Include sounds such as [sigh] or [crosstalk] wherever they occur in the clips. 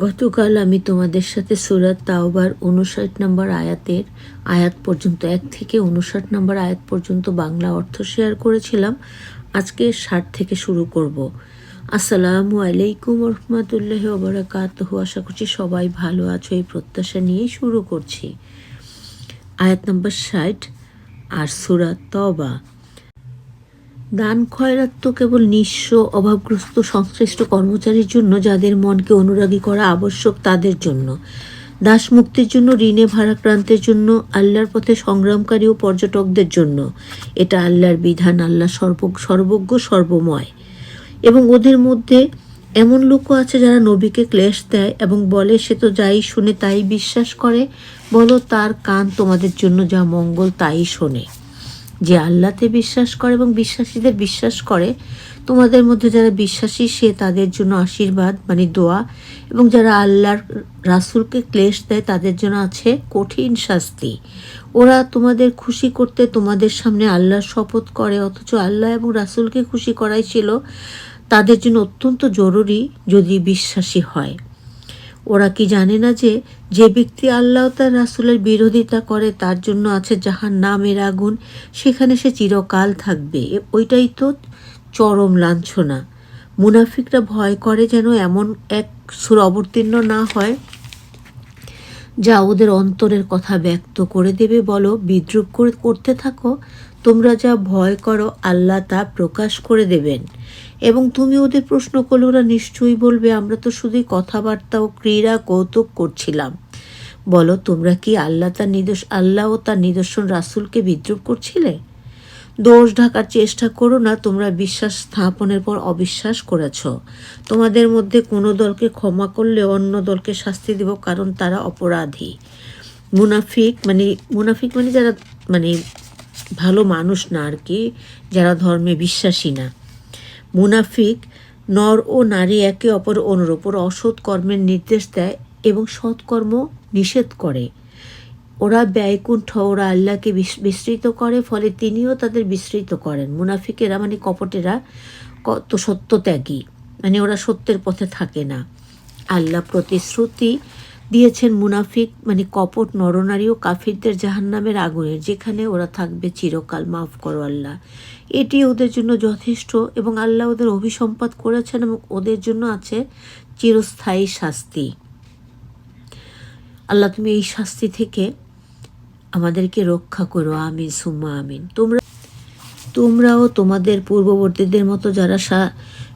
গতকাল আমি তোমাদের সাথে সুরাত তাওবার উনষাট নম্বর আয়াতের আয়াত পর্যন্ত, এক থেকে উনষাট নম্বর আয়াত পর্যন্ত বাংলা অর্থ শেয়ার করেছিলাম। আজকে ষাট থেকে শুরু করব। আসসালামু আলাইকুম রহমতুল্লাহ ওবরাকাত আশা করছি সবাই ভালো আছো, এই প্রত্যাশা নিয়েই শুরু করছি। আয়াত নম্বর ষাট, আর সুরাত তবা দান খয়রাত তো কেবল নিঃস্ব, অভাবগ্রস্ত, সংশ্লিষ্ট কর্মচারীর জন্য যাদের মনকে অনুরাগী করা আবশ্যক তাদের জন্য। দাস মুক্তির জন্য, ঋণে ভারাক্রান্তের জন্য, আল্লাহর পথে সংগ্রামকারী ও পর্যটকদের জন্য। এটা আল্লাহর বিধান, আল্লাহ সর্ব সর্বজ্ঞ, সর্বময়। এবং ওদের মধ্যে এমন লোকও আছে যারা নবীকে ক্লেশ দেয় এবং বলে, সে তো যাই শুনে তাই বিশ্বাস করে। বলো, তার কান তোমাদের জন্য যা মঙ্গল তাই শোনে। যে আল্লাহতে বিশ্বাস করে এবং বিশ্বাসীদের বিশ্বাস করে, তোমাদের মধ্যে যারা বিশ্বাসী, সে তাদের জন্য আশীর্বাদ মানে দোয়া, এবং যারা আল্লাহর রাসূলকে ক্লেশ দেয়, তাদের জন্য আছে কঠিন শাস্তি। ওরা তোমাদের খুশি করতে তোমাদের সামনে আল্লাহর শপথ করে, অথচ আল্লাহ এবং রাসূলকে খুশি করাই ছিল তাদের জন্য অত্যন্ত জরুরি যদি বিশ্বাসী হয়। ওরা কি জানে না যে যে ব্যক্তি আল্লাহ তার রাসুলের বিরোধিতা করে, তার জন্য আছে যাহার নামের আগুন। সেখানে সে চিরকাল থাকবে। ওইটাই তো চরম লাঞ্ছনা। মুনাফিকরা ভয় করে যেন এমন এক সুর অবতীর্ণ না হয়, যা ওদের অন্তরের কথা ব্যক্ত করে দেবে। বলো, বিদ্রুপ করে, করতে থাকো তোমরা যা ভয় করো, আল্লাহ তা প্রকাশ করে দেবেন। এবং তুমি ওদের প্রশ্ন করলে, ওরা নিশ্চয়ই বলবে, আমরা তো শুধুই কথাবার্তা ও ক্রীড়া কৌতুক করছিলাম। বলো, তোমরা কি আল্লাহ তার নিদর্শ, আল্লাহ ও তার নিদর্শন রাসূলকে বিদ্রুপ করছিলে? দোষ ঢাকার চেষ্টা করো না, তোমরা বিশ্বাস স্থাপনের পর অবিশ্বাস করেছ। তোমাদের মধ্যে কোনো দলকে ক্ষমা করলে অন্য দলকে শাস্তি দেব, কারণ তারা অপরাধী। মুনাফিক মানে মুনাফিক মানে যারা মানে ভালো মানুষ না আর কি, যারা ধর্মে বিশ্বাসী না। মুনাফিক, নর ও নারী একে অপর অনুরূপ ওরা অসৎ কর্মের নির্দেশ দেয় এবং সৎকর্ম নিষেধ করে। ওরা ব্যয়কুণ্ঠ, ওরা আল্লাহকে বিস- বিস্মৃত করে, ফলে তিনিও তাদের বিস্মৃত করেন। মুনাফিকেরা মানে কপটেরা কত সত্যত্যাগী। মানে ওরা সত্যের পথে থাকে না। আল্লাহ প্রতিশ্রুতি দিয়েছেন মুনাফিক মানে কপট নরনারী ও কাফিরদের জাহান্নামের আগুনের যেখানে ওরা থাকবে চিরকাল, মাফ করো আল্লাহ। এটি ওদের জন্য যথেষ্ট এবং আল্লাহ ওদের অভিসম্পাদ করেছেন এবং ওদের জন্য আছে চিরস্থায়ী শাস্তি। আল্লাহ, তুমি এই শাস্তি থেকে আমাদেরকে রক্ষা করো। আমিন, সুম্মা আমিন। তোমরা, তোমরাও তোমাদের পূর্ববর্তীদের মতো যারা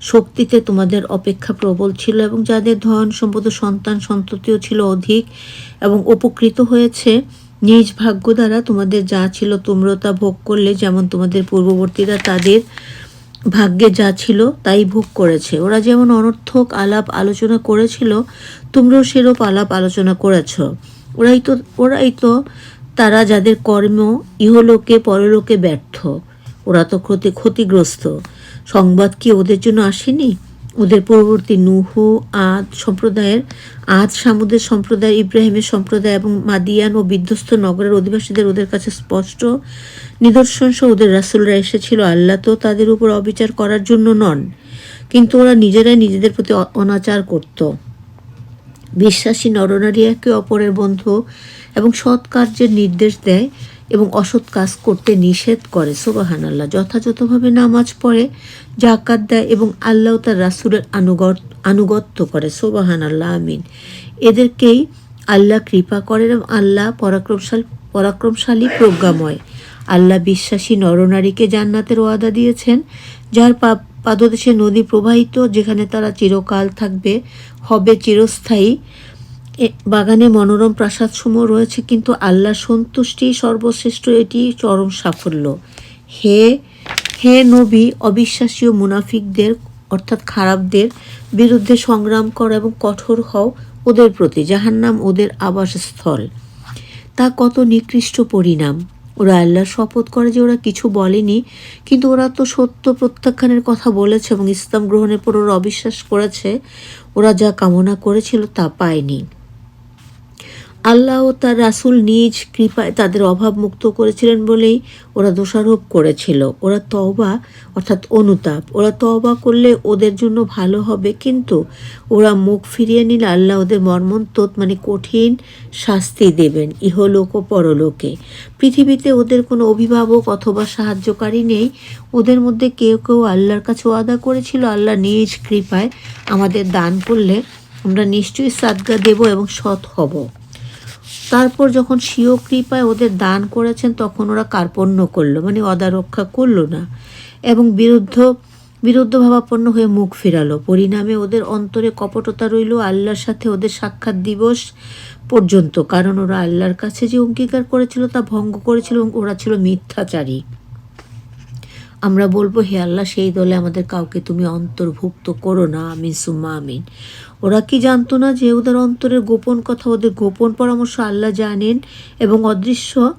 শক্তিতে তোমাদের অপেক্ষা প্রবল ছিল এবং যাদের ধন সম্পদ সন্তান সন্ততিও ছিল অধিক এবং উপকৃত হয়েছে, নিজ ভাগ্য দ্বারা তোমাদের যা ছিল তোমরা তা ভোগ করলে, যেমন তোমাদের পূর্ববর্তীরা তাদের ভাগ্যে যা ছিল তাই ভোগ করেছে। ওরা যেমন অনর্থক আলাপ আলোচনা করেছিল, তোমরাও সেরূপ আলাপ আলোচনা করেছ। ওরাই তো ওরাই তো তারা যাদের কর্ম ইহলোকে পরলোকে ব্যর্থ। ওরা তো ক্ষতি, ক্ষতিগ্রস্ত। সংবাদ কি ওদের জন্য আসেনি? ওদের পূর্ববর্তী নুহু, আদ সম্প্রদায়ের, আদ সামুদের সম্প্রদায়, ইব্রাহিমের সম্প্রদায় এবং মাদিয়ান ও বিধ্বস্ত নগরের অধিবাসীদের ওদের কাছে স্পষ্ট নিদর্শন সহ ওদের রাসুলরা এসেছিল। আল্লাহ তো তাদের উপর অবিচার করার জন্য নন, কিন্তু ওরা নিজেরাই নিজেদের প্রতি অনাচার করত। বিশ্বাসী নরনারী একে অপরের বন্ধু এবং সৎ কার্যের নির্দেশ দেয়। এবং অসৎ কাজ করতে নিষেধ করে। সোবাহান আল্লাহ যথাযথভাবে নামাজ পড়ে জাকাত দেয় এবং আল্লাহ তার রাসুলের আনুগত, আনুগত্য করে। সোবাহান আল্লাহ আমিন। এদেরকেই আল্লাহ কৃপা করেন এবং আল্লাহ পরাক্রমশাল, পরাক্রমশালী প্রজ্ঞাময়। আল্লাহ বিশ্বাসী নরনারীকে জান্নাতের ওয়াদা দিয়েছেন, যার পাদদেশে নদী প্রবাহিত, যেখানে তারা চিরকাল থাকবে, হবে চিরস্থায়ী। বাগানে মনোরম প্রাসাদসমূহ রয়েছে, কিন্তু আল্লাহ সন্তুষ্টি সর্বশ্রেষ্ঠ, এটি চরম সাফল্য। হে হে নবী অবিশ্বাসী মুনাফিকদের, অর্থাৎ খারাপদের বিরুদ্ধে সংগ্রাম কর এবং কঠোর হও ওদের প্রতি, জাহান্নাম ওদের আবাসস্থল। তা কত নিকৃষ্ট পরিণাম। ওরা আল্লাহর শপথ করে যে ওরা কিছু বলেনি, কিন্তু ওরা তো সত্য প্রত্যাখ্যানের কথা বলেছে এবং ইসলাম গ্রহণের পর ওরা অবিশ্বাস করেছে, ওরা যা কামনা করেছিল তা পায়নি। আল্লাহ ও তার রাসূল নিজ কৃপায় তাদের অভাব মুক্ত করেছিলেন বলেই ওরা দোষারোপ করেছিল। ওরা তওবা, অর্থাৎ অনুতাপ। ওরা তওবা করলে ওদের জন্য ভালো হবে, কিন্তু ওরা মুখ ফিরিয়ে নিলে আল্লাহ ওদের মর্মন্তত মানে কঠিন শাস্তি দেবেন, ইহলোক ও পরলোকে। পৃথিবীতে ওদের কোনো অভিভাবক অথবা সাহায্যকারী নেই। ওদের মধ্যে কেউ কেউ আল্লাহর কাছে ওয়াদা করেছিল, আল্লাহ নিজ কৃপায় আমাদের দান করলে আমরা নিশ্চয়ই সাদগা দেব এবং সৎ হব। তারপর যখন স্বীয় কৃপায় ওদের দান করেছেন, তখন ওরা কার্পণ্য করল মানে অদা রক্ষা করল না। এবং বিরুদ্ধ বিরুদ্ধ ভাবাপন্ন হয়ে মুখ ফেরালো। পরিণামে ওদের অন্তরে কপটতা রইল, আল্লাহর সাথে ওদের সাক্ষাৎ দিবস পর্যন্ত। কারণ ওরা আল্লাহর কাছে যে অঙ্গীকার করেছিল তা ভঙ্গ করেছিল ওরা ছিল মিথ্যাচারী। আমরা বলব, হে আল্লাহ, সেই দলে আমাদের কাউকে তুমি অন্তর্ভুক্ত করো না। আমিন, সুম্মা আমিন। ওরা কি জানতো না যে ওদের অন্তরের গোপন কথা, ওদের গোপন পরামর্শ আল্লাহ জানেন এবং অদৃশ্য,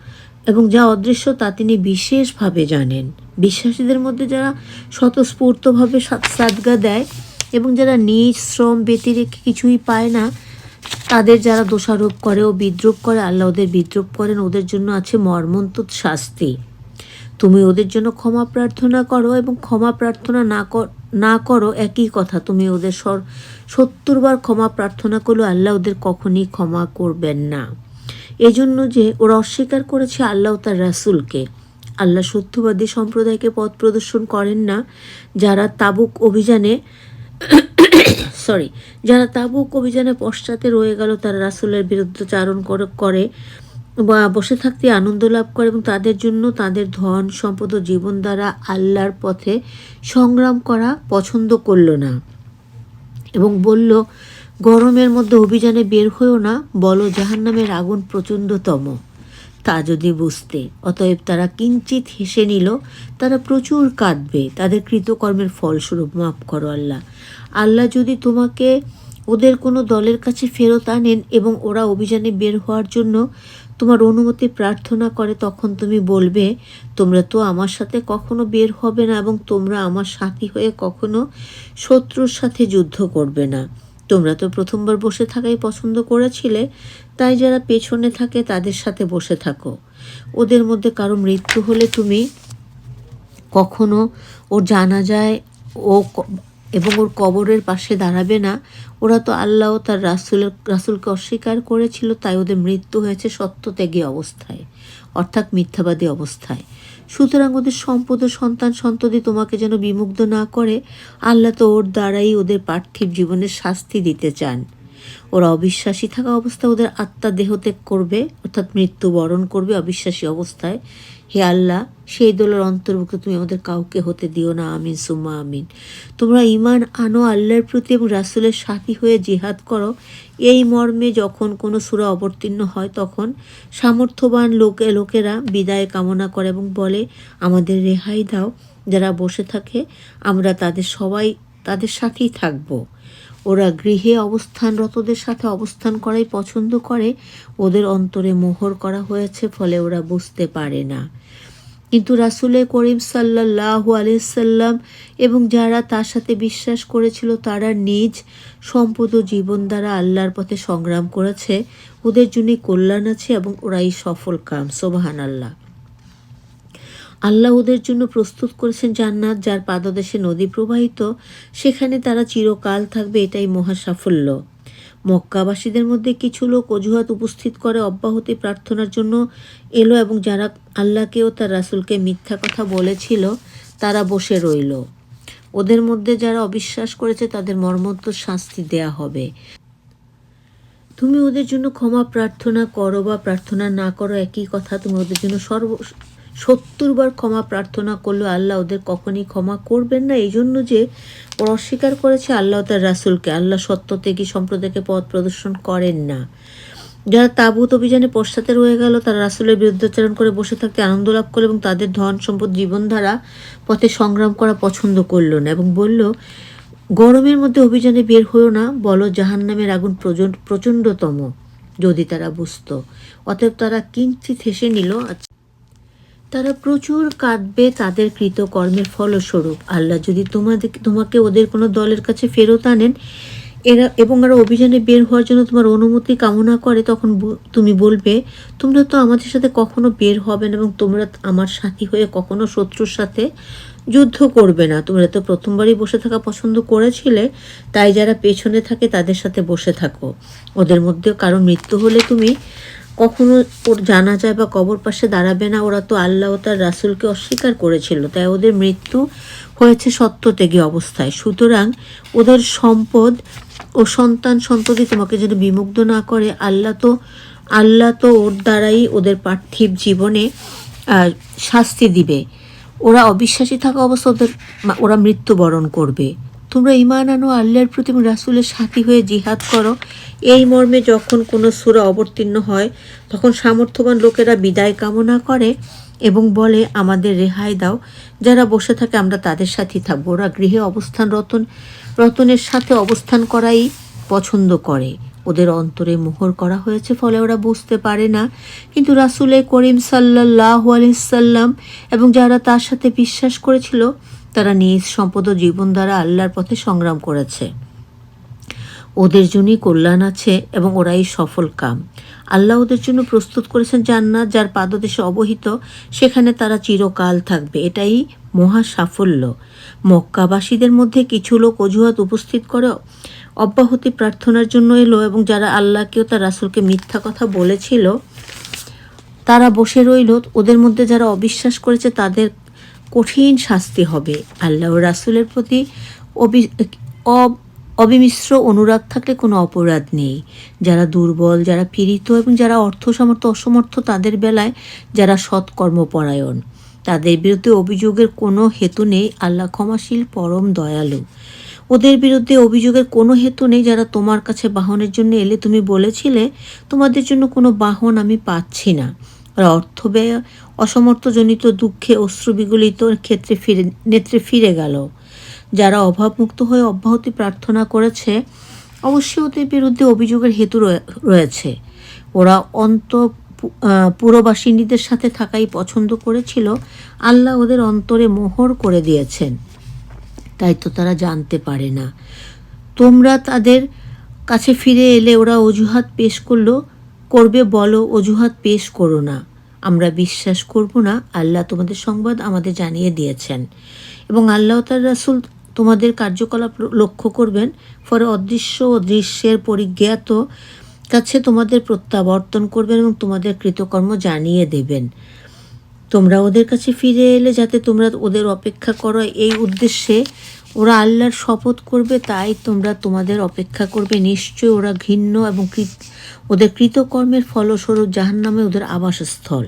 এবং যা অদৃশ্য তা তিনি বিশেষভাবে জানেন। বিশ্বাসীদের মধ্যে যারা স্বতঃস্ফূর্তভাবে সাদ- সাদগা দেয় এবং যারা নিজ শ্রম ব্যতিরেকে কিছুই পায় না, তাদের যারা দোষারোপ করে ও বিদ্রুপ করে, আল্লাহ ওদের বিদ্রুপ করেন। ওদের জন্য আছে মর্মন্তুদ শাস্তি। তুমি ওদের জন্য ক্ষমা প্রার্থনা করো এবং ক্ষমা প্রার্থনা না না করো একই কথা। তুমি ওদের সর, সত্তর বার ক্ষমা প্রার্থনা করলেও আল্লাহ ওদের কখনই ক্ষমা করবেন না। এজন্য যে ওরা অস্বীকার করেছে আল্লাহ তার রাসুলকে। আল্লাহ সত্যবাদী সম্প্রদায়কে পথ প্রদর্শন করেন না। যারা তাবুক অভিযানে [coughs] সরি যারা তাবুক অভিযানে পশ্চাতে রয়ে গেল, তারা রাসূলের বিরুদ্ধচারণ করে বা বসে থাকতে আনন্দ লাভ করে এবং তাদের জন্য তাদের ধন, সম্পদ ও জীবন দ্বারা আল্লাহর পথে সংগ্রাম করা পছন্দ করল না এবং বলল, গরমের মধ্যে অভিযানে বের হয়েও না, বলো জাহান্নামের আগুন প্রচণ্ডতম। তা যদি বুঝতে। অতএব তারা কিঞ্চিত হেসে নিল, তারা প্রচুর কাঁদবে, তাদের কৃতকর্মের ফলস্বরূপ মাফ করো আল্লাহ। আল্লাহ যদি তোমাকে ওদের কোনো দলের কাছে ফেরত আনেন এবং ওরা অভিযানে বের হওয়ার জন্য তোমার অনুমতি প্রার্থনা করে, তখন তুমি বলবে, তোমরা তো আমার সাথে কখনো বের হবে না এবং তোমরা আমার সাথী হয়ে কখনো শত্রুর সাথে যুদ্ধ করবে না। তোমরা তো প্রথমবার বসে থাকাই পছন্দ করেছিলে, তাই যারা পেছনে থাকে তাদের সাথে বসে থাকো। ওদের মধ্যে কারও মৃত্যু হলে তুমি কখনো ও জানা যায় ও এবং ওর কবরের পাশে দাঁড়াবে না। ওরা তো আল্লাহ তার রাসুলের রাসুলকে অস্বীকার করেছিল, তাই ওদের মৃত্যু হয়েছে সত্যত্যাগী অবস্থায়, অর্থাৎ মিথ্যাবাদী অবস্থায়। সুতরাং ওদের সম্পদ ও সন্তান সন্ততি তোমাকে যেন বিমুগ্ধ না করে, আল্লাহ তো ওর দ্বারাই ওদের পার্থিব জীবনের শাস্তি দিতে চান। ওরা অবিশ্বাসী থাকা অবস্থায় ওদের আত্মা দেহত্যাগ করবে, অর্থাৎ মৃত্যুবরণ করবে অবিশ্বাসী অবস্থায়। হে আল্লাহ, সেই দলের অন্তর্ভুক্ত তুমি আমাদের কাউকে হতে দিও না। আমিন, সুম্মা আমিন। তোমরা ইমান আনো আল্লাহর প্রতি এবং রাসূলের সাথী হয়ে জিহাদ করো। এই মর্মে যখন কোনো সূরা অবতীর্ণ হয়, তখন সামর্থ্যবান লোকে, লোকেরা বিদায় কামনা করে এবং বলে, আমাদের রেহাই দাও। যারা বসে থাকে, আমরা তাদের সবাই, তাদের সাথেই থাকব। ওরা গৃহে অবস্থানরতদের সাথে অবস্থান করাই পছন্দ করে। ওদের অন্তরে মোহর করা হয়েছে, ফলে ওরা বুঝতে পারে না। কিন্তু রাসুলে করিম সাল্লাল্লাহু আলাইসাল্লাম এবং যারা তার সাথে বিশ্বাস করেছিল, তারা নিজ সম্পদ ও জীবন দ্বারা আল্লাহর পথে সংগ্রাম করেছে। ওদের জন্য কল্যাণ আছে এবং ওরাই সফল কাম সোবাহান আল্লাহ আল্লাহ ওদের জন্য প্রস্তুত করেছেন জান্নাত, যার পাদদেশে নদী প্রবাহিত, সেখানে তারা চিরকাল থাকবে এটাই মহা সাফল্য মক্কাবাসীদের মধ্যে কিছু লোক অজুহাত উপস্থিত করে অব্যাহতি প্রার্থনার জন্য এলো এবং যারা আল্লাহকে ও তার রাসূলকে মিথ্যা কথা বলেছিল, তারা বসে রইল। ওদের মধ্যে যারা অবিশ্বাস করেছে, তাদের মর্মন্ত শাস্তি দেয়া হবে। তুমি ওদের জন্য ক্ষমা প্রার্থনা করো বা প্রার্থনা না করো, একই কথা, তুমি ওদের জন্য সর্ব, সত্তর বার ক্ষমা প্রার্থনা করল আল্লাহ ওদের কখনই ক্ষমা করবেন না। এই জন্য যে ওরা অস্বীকার করেছে, আল্লাহ তার রাসুলকে, আল্লাহ সত্য থেকে সম্প্রদায়কে পথ প্রদর্শন করেন না। যারা তাবুত অভিযানে পশ্চাতে রয়ে গেল, তারা রাসুলের বিরুদ্ধাচরণ করে বসে থাকতে আনন্দ লাভ করল এবং তাদের ধন সম্পদ জীবনধারা পথে সংগ্রাম করা পছন্দ করল না এবং বলল গরমের মধ্যে অভিযানে বের হয়েও না, বলো জাহান্নামের আগুন প্রচণ্ড প্রচণ্ডতম, যদি তারা বুঝত। অতএব তারা কিঞ্চিত হেসে নিল আচ্ছা। তারা প্রচুর কাঁদবে, তাদের কৃতকর্মের ফলস্বরূপ। আল্লাহ যদি তোমাদের তোমাকে ওদের কোনো দলের কাছে ফেরত আনেন, এরা এবং এরা অভিযানে বের হওয়ার জন্য তোমার অনুমতি কামনা করে, তখন তুমি বলবে, তোমরা তো আমাদের সাথে কখনো বের হবে না, এবং তোমরা আমার সাথী হয়ে কখনো শত্রুর সাথে যুদ্ধ করবে না। তোমরা তো প্রথমবারই বসে থাকা পছন্দ করেছিলে, তাই যারা পেছনে থাকে তাদের সাথে বসে থাকো। ওদের মধ্যে কারও মৃত্যু হলে তুমি কখনো ওর জানা যায় বা কবর পাশে দাঁড়াবে না। ওরা তো আল্লাহ ও তার রাসুলকে অস্বীকার করেছিল, তাই ওদের মৃত্যু হয়েছে সত্য সত্যত্যাগী অবস্থায়। সুতরাং ওদের সম্পদ ও সন্তান সন্ততি তোমাকে যেন বিমুগ্ধ না করে, আল্লাহ তো আল্লাহ তো ওর দ্বারাই ওদের পার্থিব জীবনে শাস্তি দিবে। ওরা অবিশ্বাসী থাকা অবস্থা ওরা মৃত্যুবরণ করবে। তোমরা ইমান আনো, আল্লাহর প্রতি রাসূলের সাথী হয়ে জিহাদ করো। এই মর্মে যখন কোনো সূরা অবতীর্ণ হয়, তখন সামর্থ্যবান লোকেরা বিদায় কামনা করে এবং বলে, আমাদের রেহাই দাও। যারা বসে থাকে, আমরা তাদের সাথেই থাকব। ওরা গৃহে অবস্থান রতন রতনের সাথে অবস্থান করাই পছন্দ করে। ওদের অন্তরে মোহর করা হয়েছে, ফলে ওরা বুঝতে পারে না। কিন্তু রাসুলে করিম সাল্লাহ আলহিসাল্লাম এবং যারা তার সাথে বিশ্বাস করেছিল, তারা নিজ সম্পদ ও জীবন দ্বারা আল্লাহর পথে সংগ্রাম করেছে। ওদের জন্যই কল্যাণ আছে এবং ওরাই সফল কাম। আল্লাহ ওদের জন্য প্রস্তুত করেছেন জান্নাত, যার পাদদেশে অবহিত, সেখানে তারা চিরকাল থাকবে। এটাই মহা সাফল্য। মক্কাবাসীদের মধ্যে কিছু লোক অজুহাত উপস্থিত করে অব্যাহতি প্রার্থনার জন্য এলো এবং যারা আল্লাহকেও তার রাসুলকে মিথ্যা কথা বলেছিল, তারা বসে রইল। ওদের মধ্যে যারা অবিশ্বাস করেছে, তাদের কঠিন শাস্তি হবে। আল্লাহ রাসূলের প্রতি অবি- অবিমিশ্র অনুরাগ থাকলে কোনো অপরাধ নেই। যারা দুর্বল, যারা পীড়িত এবং যারা অর্থ সামর্থ্য অসমর্থ, তাদের বেলায় যারা সৎকর্মপরায়ণ তাদের বিরুদ্ধে অভিযোগের কোনো হেতু নেই। আল্লাহ ক্ষমাশীল, পরম দয়ালু। ওদের বিরুদ্ধে অভিযোগের কোনো হেতু নেই, যারা তোমার কাছে বাহনের জন্য এলে তুমি বলেছিলে, তোমাদের জন্য কোনো বাহন আমি পাচ্ছি না। ওরা অর্থ ব্যয়, অসমর্থজনিত দুঃখে অশ্রুবিগলিত ক্ষেত্রে ফিরে, নেত্রে ফিরে গেল। যারা অভাবমুক্ত হয়ে অব্যাহতি প্রার্থনা করেছে, অবশ্যই ওদের বিরুদ্ধে অভিযোগের হেতু রয়ে- রয়েছে। ওরা অন্ত পুরবাসিনীদের সাথে থাকাই পছন্দ করেছিল। আল্লাহ ওদের অন্তরে মোহর করে দিয়েছেন। তাই তো তারা জানতে পারে না। তোমরা তাদের কাছে ফিরে এলে ওরা অজুহাত পেশ করল। করবে বলো, অজুহাত পেশ করো না। আমরা বিশ্বাস করব না। আল্লাহ তোমাদের সংবাদ আমাদের জানিয়ে দিয়েছেন। এবং আল্লাহ তার রাসুল তোমাদের কার্যকলাপ লক্ষ্য করবেন। ফলে অদৃশ্য ও দৃশ্যের পরিজ্ঞাত কাছে তোমাদের প্রত্যাবর্তন করবেন এবং তোমাদের কৃতকর্ম জানিয়ে দেবেন। তোমরা ওদের কাছে ফিরে এলে যাতে তোমরা ওদের অপেক্ষা করো। এই উদ্দেশ্যে ওরা আল্লাহর শপথ করবে, তাই তোমরা তোমাদের অপেক্ষা করবে। নিশ্চয়ই ওরা ঘৃণ্য এবং ওদের কৃতকর্মের ফলস্বরূপ জাহান্নামে ওদের আবাসস্থল।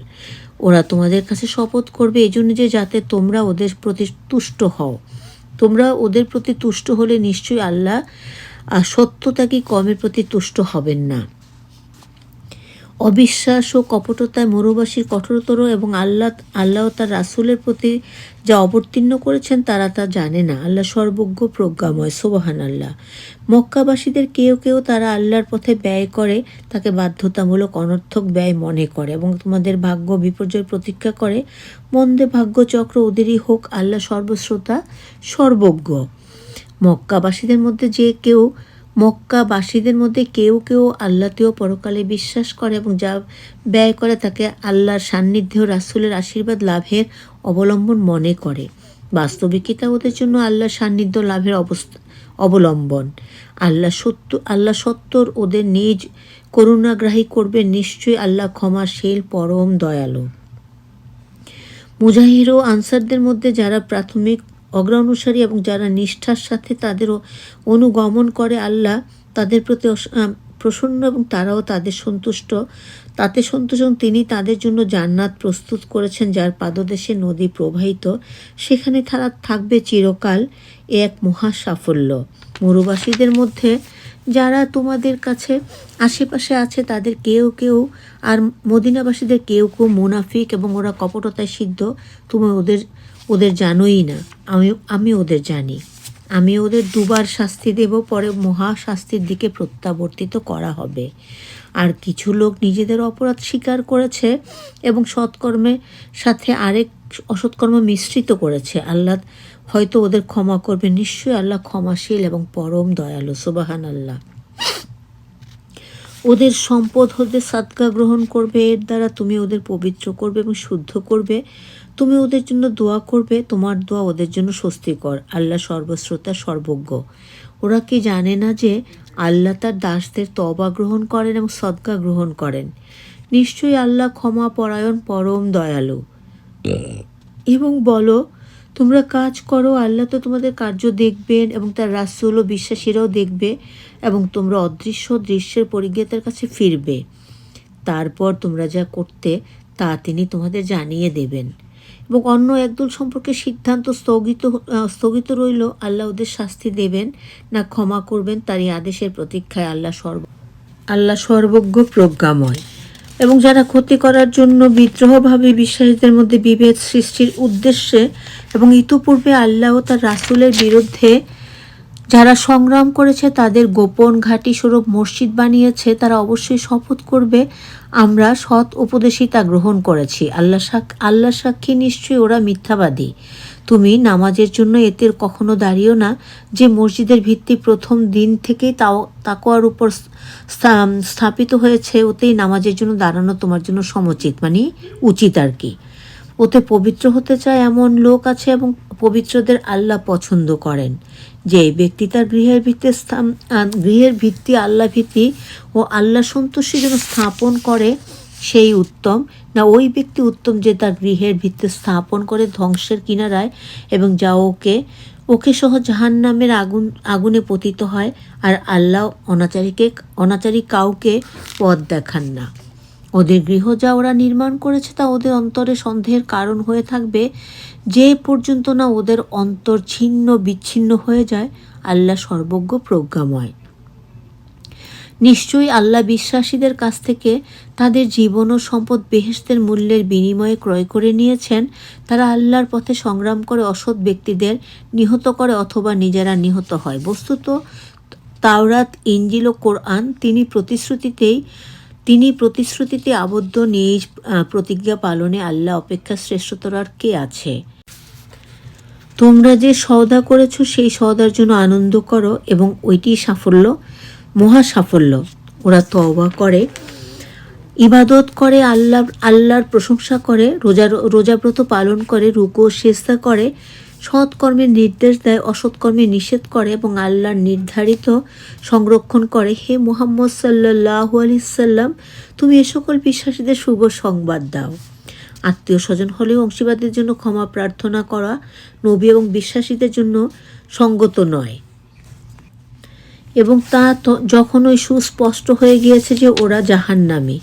ওরা তোমাদের কাছে শপথ করবে। এই জন্য যে যাতে তোমরা ওদের প্রতি তুষ্ট হও। তোমরা ওদের প্রতি তুষ্ট হলে নিশ্চয়ই আল্লাহ সত্যতা কি কর্মের প্রতি তুষ্ট হবেন না। অবিশ্বাস ও কপটতায় মরুবাসীর কঠোরতর এবং আল্লাহ আল্লাহ তার রাসূলের প্রতি যা অবতীর্ণ করেছেন তারা তা জানে না। আল্লাহ সর্বজ্ঞ প্রজ্ঞাময় সোবাহান আল্লাহ মক্কাবাসীদের কেউ কেউ তারা আল্লাহর পথে ব্যয় করে, তাকে বাধ্যতামূলক অনর্থক ব্যয় মনে করে এবং তোমাদের ভাগ্য বিপর্যয় প্রতীক্ষা করে। মন্দে ভাগ্যচক্র ওদেরই হোক, আল্লাহ সর্বশ্রোতা, সর্বজ্ঞ। মক্কাবাসীদের মধ্যে যে কেউ মক্কাবাসীদের মধ্যে কেউ কেউ আল্লাতেও পরকালে বিশ্বাস করে এবং যা ব্যয় করে তাকে আল্লাহর সান্নিধ্য রাসূলের আশীর্বাদ লাভের অবলম্বন মনে করে। বাস্তবিকতা ওদের জন্য আল্লাহর সান্নিধ্য লাভের অবস্থা, অবলম্বন। আল্লাহ সত্য, আল্লাহ সত্তর ওদের নিজ করুণাগ্রাহী করবে, নিশ্চয়ই আল্লাহ ক্ষমা ক্ষমাশীল, পরম দয়ালু। মুজাহির ও আনসারদের মধ্যে যারা প্রাথমিক অগ্রানুসারী এবং যারা নিষ্ঠার সাথে তাদেরও অনুগমন করে আল্লাহ, তাদের প্রতি প্রসন্ন এবং তারাও তাদের সন্তুষ্ট। তাতে সন্তুষ্ট তিনি তাদের জন্য জান্নাত প্রস্তুত করেছেন যার পাদদেশে নদী প্রবাহিত। সেখানে তারা থাকবে চিরকাল এ এক মহা সাফল্য মরুবাসীদের মধ্যে যারা তোমাদের কাছে আশেপাশে আছে, তাদের কেউ কেউ, আর মদিনাবাসীদের কেউ কেউ মুনাফিক এবং ওরা কপটতায় সিদ্ধ। তুমি ওদের ওদের জানোই না। আমি আমি ওদের জানি। আমি ওদের দুবার শাস্তি দেব, পরে মহা শাস্তির দিকে প্রত্যাবর্তিত করা হবে। আর কিছু লোক নিজেদের অপরাধ স্বীকার করেছে এবং সৎকর্মের সাথে আরেক অসৎকর্ম মিশ্রিত করেছে। আল্লাহ হয়তো ওদের ক্ষমা করবে নিশ্চয়ই আল্লাহ ক্ষমাশীল এবং পরম দয়ালু সুবাহান আল্লাহ ওদের সম্পদ হতে সাদকা গ্রহণ করবে, এর দ্বারা তুমি ওদের পবিত্র করবে এবং শুদ্ধ করবে। তুমি ওদের জন্য দোয়া করবে, তোমার দোয়া ওদের জন্য স্বস্তিকর। আল্লাহ সর্বশ্রোতা, সর্বজ্ঞ। ওরা কি জানে না যে আল্লাহ তার দাসদের তবা গ্রহণ করেন এবং সদকা গ্রহণ করেন? নিশ্চয়ই আল্লাহ ক্ষমা, পরায়ণ, পরম দয়ালু। এবং বলো, তোমরা কাজ করো, আল্লাহ তো তোমাদের কার্য দেখবেন এবং তার রাসুল ও বিশ্বাসীরাও দেখবে এবং তোমরা অদৃশ্য দৃশ্যের পরিজ্ঞাতার কাছে ফিরবে। তারপর তোমরা যা করতে তা তিনি তোমাদের জানিয়ে দেবেন। এবং অন্য একদল সম্পর্কে সিদ্ধান্ত স্থগিত স্থগিত রইল, আল্লাহ ওদের শাস্তি দেবেন, না ক্ষমা করবেন তারই আদেশের প্রতীক্ষায় আল্লাহ সর্ব আল্লাহ সর্বজ্ঞ প্রজ্ঞাময়। এবং যারা ক্ষতি করার জন্য বিদ্রোহভাবে বিশ্বাসীদের মধ্যে বিভেদ সৃষ্টির উদ্দেশ্যে এবং ইতোপূর্বে আল্লাহ ও তার রাসুলের বিরুদ্ধে যারা সংগ্রাম করেছে, তাদের গোপন ঘাঁটি স্বরূপ মসজিদ বানিয়েছে, তারা অবশ্যই শপথ করবে, আমরা সৎ উপদেশিতা গ্রহণ করেছি। আল্লাহ সাক আল্লাহ সাক্ষী নিশ্চয়ই ওরা মিথ্যাবাদী। তুমি নামাজের জন্য এতে কখনো দাঁড়িও না, যে মসজিদের ভিত্তি প্রথম দিন থেকেই তাও তাকোয়ার উপর স্থাপিত হয়েছে, ওতেই নামাজের জন্য দাঁড়ানো তোমার জন্য সমচিত মানে উচিত আর কি। ওতে পবিত্র হতে চায় এমন লোক আছে এবং পবিত্রদের আল্লাহ পছন্দ করেন। যে ব্যক্তি তার গৃহের ভিত্তি স্থান গৃহের ভিত্তি আল্লাহ ভিত্তি ও আল্লাহ সন্তুষ্টির জন্য স্থাপন করে, সেই উত্তম। না, ওই ব্যক্তি উত্তম যে তার গৃহের ভিত্তি স্থাপন করে ধ্বংসের কিনারায় এবং যা ওকে ওকে সহ জাহান্নামের আগুন, আগুনে পতিত হয়। আর আল্লাহ অনাচারীকে, অনাচারী কাউকে পথ দেখান না। ওদের গৃহ যা ওরা নির্মাণ করেছে তা ওদের অন্তরে সন্দেহের কারণ হয়ে থাকবে। যে পর্যন্ত না ওদের অন্তর ছিন্ন বিচ্ছিন্ন হয়ে যায়, আল্লাহ সর্বজ্ঞ প্রজ্ঞাময়। নিশ্চয়ই আল্লাহ বিশ্বাসীদের কাছ থেকে তাদের জীবন ও সম্পদ বেহেশতের মূল্যের বিনিময়ে ক্রয় করে নিয়েছেন। তারা আল্লাহর পথে সংগ্রাম করে অসৎ ব্যক্তিদের নিহত করে অথবা নিজেরা নিহত হয়। বস্তুত তাওরাত ইঞ্জিল ও কোরআন তিনি প্রতিশ্রুতিতেই তিনি প্রতিশ্রুতিতে আবদ্ধ, নিজ প্রতিজ্ঞা পালনে আল্লাহ অপেক্ষা শ্রেষ্ঠতর আর কে আছে? তোমরা যে সওদা করেছ, সেই সওদার জন্য আনন্দ করো এবং ওইটি সাফল্য, মহা সাফল্য। ওরা তওবা করে, ইবাদত করে, আল্লাহ, আল্লাহর প্রশংসা করে, রোজা, রোজাব্রত পালন করে, রুকো সেস্তা করে সৎ কর্মের নির্দেশ দেয় অসৎ কর্মে নিষেধ করে এবং আল্লাহর নির্ধারিত সংরক্ষণ করে। হে মুহাম্মদ সাল্লাহ আলিয়াল্লাম তুমি এ সকল বিশ্বাসীদের শুভ সংবাদ দাও। আত্মীয় স্বজন হলেও অংশীবাদের জন্য ক্ষমা প্রার্থনা করা নবী এবং বিশ্বাসীদের জন্য সঙ্গত নয়। এবং তা তো- যখন ওই সুস্পষ্ট হয়ে গিয়েছে যে ওরা জাহান্নামী।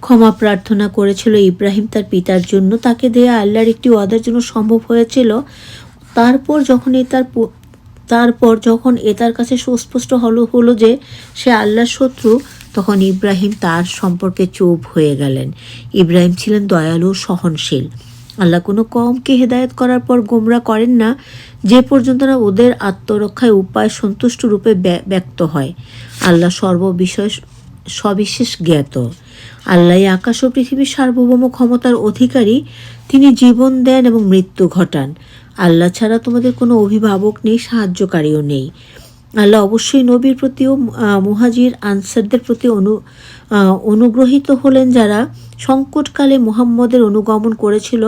ক্ষমা প্রার্থনা করেছিল ইব্রাহিম তার পিতার জন্য। তাকে দেয়া আল্লাহর একটি ওয়াদার জন্য সম্ভব হয়েছিল। তারপর যখন এ তার তারপর যখন এ তার কাছে সুস্পষ্ট হলো হলো যে সে আল্লাহর শত্রু, তখন ইব্রাহিম তার সম্পর্কে চুপ হয়ে গেলেন। ইব্রাহিম ছিলেন দয়ালু সহনশীল। আল্লাহ কোনো কমকে হেদায়েত করার পর গোমরা করেন না। যে পর্যন্ত না ওদের আত্মরক্ষায় উপায় সন্তুষ্ট রূপে ব্য- ব্যক্ত হয়। আল্লাহ সর্ববিষয় সবিশেষ জ্ঞাত। আল্লাহ আকাশ ও পৃথিবীর সার্বভৌম ক্ষমতার অধিকারী। তিনি জীবন দেন এবং মৃত্যু ঘটান। আল্লাহ ছাড়া তোমাদের কোনো অভিভাবক নেই, সাহায্যকারীও নেই। আল্লাহ অবশ্যই নবীর প্রতিও মুহাজির আনসারদের প্রতি অনু অনুগ্রহীত হলেন যারা সংকটকালে মুহাম্মদের অনুগমন করেছিল,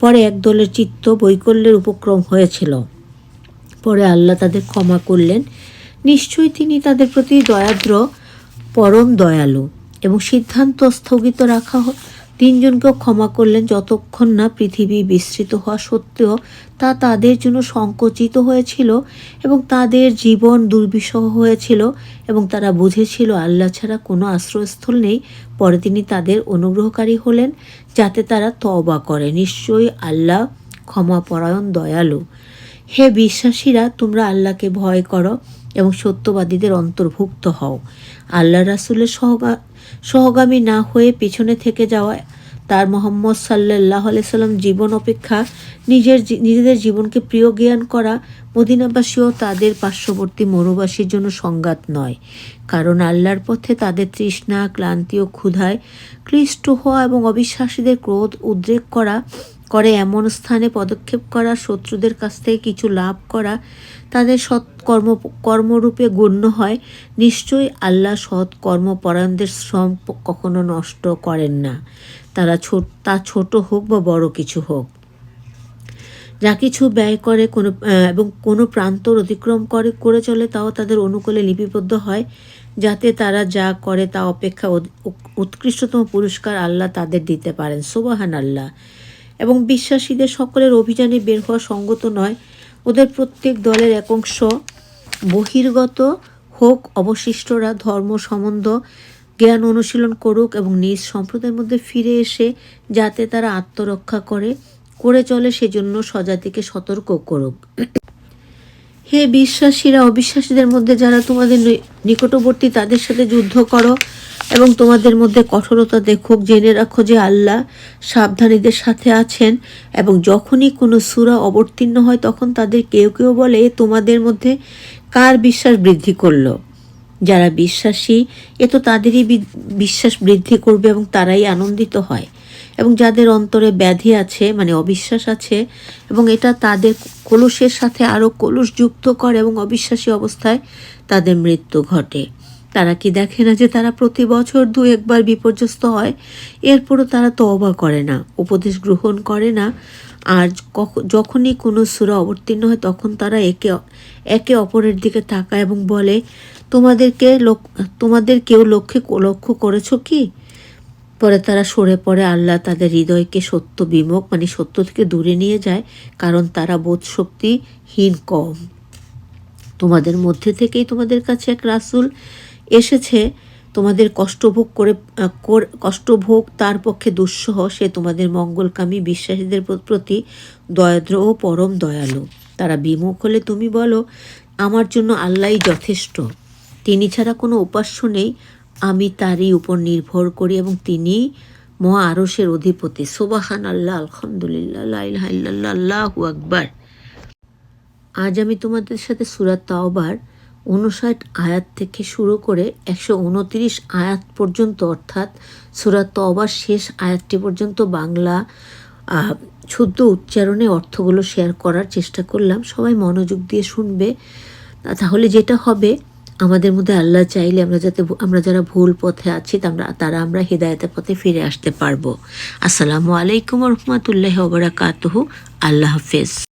পরে এক দলের চিত্ত বৈকল্যের উপক্রম হয়েছিল। পরে আল্লাহ তাদের ক্ষমা করলেন। নিশ্চয়ই তিনি তাদের প্রতি দয়াদ্র, পরম দয়ালু এবং সিদ্ধান্ত স্থগিত রাখা তিনজনকেও ক্ষমা করলেন যতক্ষণ না পৃথিবী বিস্তৃত হওয়া সত্ত্বেও তা তাদের জন্য সংকুচিত হয়েছিল এবং তাদের জীবন দুর্বিষহ হয়েছিল এবং তারা বুঝেছিল আল্লাহ ছাড়া কোনো আশ্রয়স্থল নেই। পরে তিনি তাদের অনুগ্রহকারী হলেন যাতে তারা তবা করে। নিশ্চয়ই আল্লাহ ক্ষমাপরায়ণ দয়ালু। হে বিশ্বাসীরা, তোমরা আল্লাহকে ভয় করো এবং সত্যবাদীদের অন্তর্ভুক্ত হও। আল্লাহ রাসুলের সহগা সহগামী না হয়ে পিছনে থেকে যাওয়া তার মোহাম্মদ সাল্লাহ সাল্লাম জীবন অপেক্ষা নিজের নিজেদের জীবনকে প্রিয় জ্ঞান করা মদিনাবাসীও তাদের পার্শ্ববর্তী মরুবাসীর জন্য সংঘাত নয়। কারণ আল্লাহর পথে তাদের তৃষ্ণা, ক্লান্তি ও ক্ষুধায় ক্লিষ্ট হওয়া এবং অবিশ্বাসীদের ক্রোধ, উদ্রেক করা করে এমন স্থানে পদক্ষেপ করা, শত্রুদের কাছ থেকে কিছু লাভ করা তাদের সৎ কর্ম কর্মরূপে গণ্য হয়, নিশ্চয়ই আল্লাহ সৎ কর্মপরায়ণদের শ্রম কখনো নষ্ট করেন না। তারা ছোট, তা ছোট হোক বা বড় কিছু হোক। যা কিছু ব্যয় করে কোনো এবং কোনো প্রান্তর অতিক্রম করে করে চলে তাও তাদের অনুকূলে লিপিবদ্ধ হয়, যাতে তারা যা করে তা অপেক্ষা উৎকৃষ্টতম পুরস্কার আল্লাহ তাদের দিতে পারেন। সোবাহান আল্লাহ এবং বিশ্বাসীদের সকলের অভিযানে বের হওয়া সঙ্গত নয়। ওদের প্রত্যেক দলের এক অংশ বহির্গত হোক, অবশিষ্টরা ধর্ম সম্বন্ধ, জ্ঞান অনুশীলন করুক এবং নিজ সম্প্রদায়ের মধ্যে ফিরে এসে যাতে তারা আত্মরক্ষা করে করে চলে সেজন্য স্বজাতিকে সতর্ক করুক। হে বিশ্বাসীরা, অবিশ্বাসীদের মধ্যে যারা তোমাদের নিকটবর্তী তাদের সাথে যুদ্ধ করো। এবং তোমাদের মধ্যে কঠোরতা দেখুক, জেনে রাখো যে আল্লাহ সাবধানীদের সাথে আছেন এবং যখনই কোনো সূরা অবতীর্ণ হয় তখন তাদের কেউ কেউ বলে তোমাদের মধ্যে কার বিশ্বাস বৃদ্ধি করল? যারা বিশ্বাসী, এ তো তাদেরই বিশ্বাস বৃদ্ধি করবে এবং তারাই আনন্দিত হয়। এবং যাদের অন্তরে ব্যাধি আছে মানে অবিশ্বাস আছে, এবং এটা তাদের কলুষের সাথে আরও কলুষ যুক্ত করে এবং অবিশ্বাসী অবস্থায় তাদের মৃত্যু ঘটে। তারা কি দেখে না যে তারা প্রতি বছর দু একবার বিপর্যস্ত হয়? এরপরও তারা তওবা করে না, উপদেশ গ্রহণ করে না। আর যখনই কোনো সূরা অবতীর্ণ হয়, তখন তারা একে একে অপরের দিকে তাকায় এবং বলে, তোমাদেরকে লোক, তোমাদের কেউ লক্ষ্যে লক্ষ্য করেছ কি? পরে তারা সরে পড়ে, আল্লাহ তাদের হৃদয়কে সত্য বিমুখ মানে সত্য থেকে দূরে নিয়ে যায়, কারণ তারা বোধ শক্তিহীন কম। তোমাদের মধ্যে থেকেই তোমাদের কাছে এক রাসূল এসেছে, তোমাদের কষ্টভোগ করে কষ্টভোগ তার পক্ষে দুঃসহ, সে তোমাদের মঙ্গলকামী বিশ্বাসীদের প্রতি দয়াদ্র ও পরম দয়ালু। তারা বিমুখ হলে তুমি বলো, আমার জন্য আল্লাহই যথেষ্ট। তিনি ছাড়া কোনো উপাস্য নেই। আমি তারই উপর নির্ভর করি এবং তিনি মহা আরসের অধিপতি। সোবাহান আল্লাহ আলহামদুলিল্লাহ আল্লাহু আকবার। আজ আমি তোমাদের সাথে সুরাত তাওবার উনষাট আয়াত থেকে শুরু করে একশো উনত্রিশ আয়াত পর্যন্ত, অর্থাৎ সুরাত তওবার শেষ আয়াতটি পর্যন্ত বাংলা শুদ্ধ উচ্চারণে অর্থগুলো শেয়ার করার চেষ্টা করলাম। সবাই মনোযোগ দিয়ে শুনবে। তাহলে যেটা হবে, আমাদের মধ্যে আল্লাহ চাইলে আমরা যাতে আমরা যারা ভুল পথে আছি আমরা তারা আমরা হেদায়তের পথে ফিরে আসতে পারব। আসসালামু আলাইকুম রহমতুল্লাহ ওবরাকাতহু আল্লাহ হাফেজ।